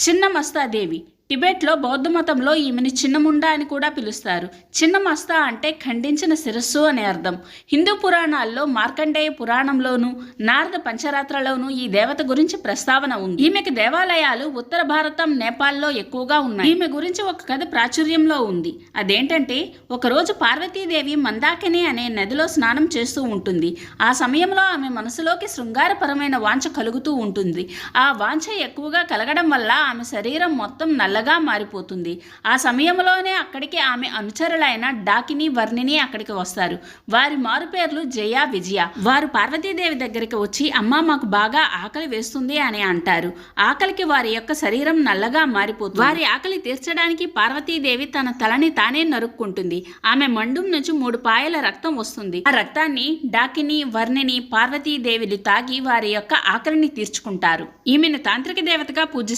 చిన్న మస్తాదేవి. టిబెట్లో బౌద్ధ మతంలో ఈమెను చిన్నముండ అని కూడా పిలుస్తారు. చిన్న మస్తా అంటే ఖండించిన శిరస్సు అనే అర్థం. హిందూ పురాణాల్లో మార్కండేయ పురాణంలోను నారద పంచరాత్రలోను ఈ దేవత గురించి ప్రస్తావన ఉంది. ఈమెకి దేవాలయాలు ఉత్తర భారతం నేపాల్లో ఎక్కువగా ఉన్నాయి. ఈమె గురించి ఒక కథ ప్రాచుర్యంలో ఉంది. అదేంటంటే ఒకరోజు పార్వతీదేవి మందాకిని అనే నదిలో స్నానం చేస్తూ ఉంటుంది. ఆ సమయంలో ఆమె మనసులోకి శృంగారపరమైన వాంఛ కలుగుతూ ఉంటుంది. ఆ వాంఛ ఎక్కువగా కలగడం వల్ల ఆమె శరీరం మొత్తం నల్ల కలగా మారిపోతుంది. ఆ సమయంలోనే అక్కడికి ఆమె అనుచరులైన డాకిని వర్ణిని అక్కడికి వస్తారు. వారి మారు పేర్లు జయ విజయ. వారు పార్వతీదేవి దగ్గరికి వచ్చి అమ్మ మాకు బాగా ఆకలి వేస్తుంది అని అంటారు. ఆకలికి వారి యొక్క శరీరం నల్లగా మారిపోతుంది. వారి ఆకలి తీర్చడానికి పార్వతీదేవి తన తలని తానే నరుక్కుంటుంది. ఆమె మండుం నుంచి మూడు పాయల రక్తం వస్తుంది. ఆ రక్తాన్ని డాకిని వర్ణిని పార్వతీదేవిలు తాగి వారి యొక్క ఆకలిని తీర్చుకుంటారు. ఈమెను తాంత్రిక దేవతగా పూజిస్తారు.